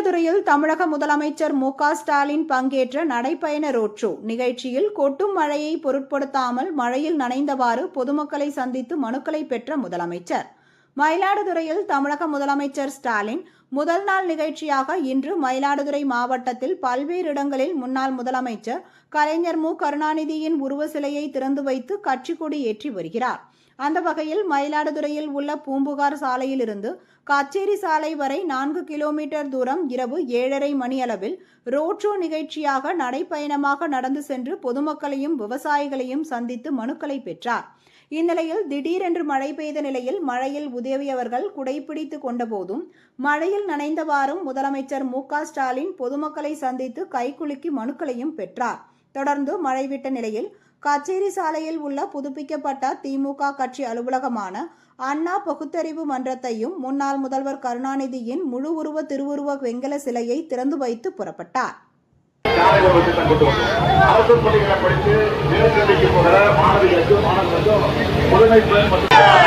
தமிழக முதலமைச்சர் மு க ஸ்டாலின் பங்கேற்ற நடைப்பயண ரோட் ஷோ நிகழ்ச்சியில் கொட்டும் மழையை பொருட்படுத்தாமல் மழையில் நனைந்தவாறு பொதுமக்களை சந்தித்து மனுக்களை பெற்ற முதலமைச்சர். மயிலாடுதுறையில் தமிழக முதலமைச்சர் ஸ்டாலின் முதல் நாள் நிகழ்ச்சியாக இன்று மயிலாடுதுறை மாவட்டத்தில் பல்வேறு இடங்களில் முன்னாள் முதலமைச்சர் கலைஞர் மு. கருணாநிதியின் உருவ சிலையை திறந்து வைத்து கட்சி கொடி ஏற்றி வருகிறார். அந்த வகையில் மயிலாடுதுறையில் உள்ள பூம்புகார் சாலையிலிருந்து கச்சேரி சாலை வரை நான்கு கிலோமீட்டர் தூரம் இரவு ஏழரை மணியளவில் ரோட் ஷோ நிகழ்ச்சியாக நடைப்பயணமாக நடந்து சென்று பொதுமக்களையும் விவசாயிகளையும் சந்தித்து மனுக்களை பெற்றார். இந்நிலையில் திடீரென்று மழை பெய்த நிலையில் மழையில் உதவியவர்கள் குடைப்பிடித்து கொண்டபோதும் மழையில் நனைந்தவாறும் முதலமைச்சர் மு ஸ்டாலின் பொதுமக்களை சந்தித்து கைகுலுக்கி மனுக்களையும் பெற்றார். தொடர்ந்து மழை விட்ட நிலையில் கச்சேரி சாலையில் உள்ள புதுப்பிக்கப்பட்ட திமுக கட்சி அலுவலகமான அண்ணா பகுத்தறிவு மன்றத்தையும் முன்னாள் முதல்வர் கருணாநிதியின் முழு உருவ திருவுருவ வெங்கல சிலையை திறந்து வைத்து புறப்பட்டார். அரசு பள்ளிகளை படித்து மேல்கல்விக்கு போகிற மாணவிகளுக்கு மாணவர்களுக்கும்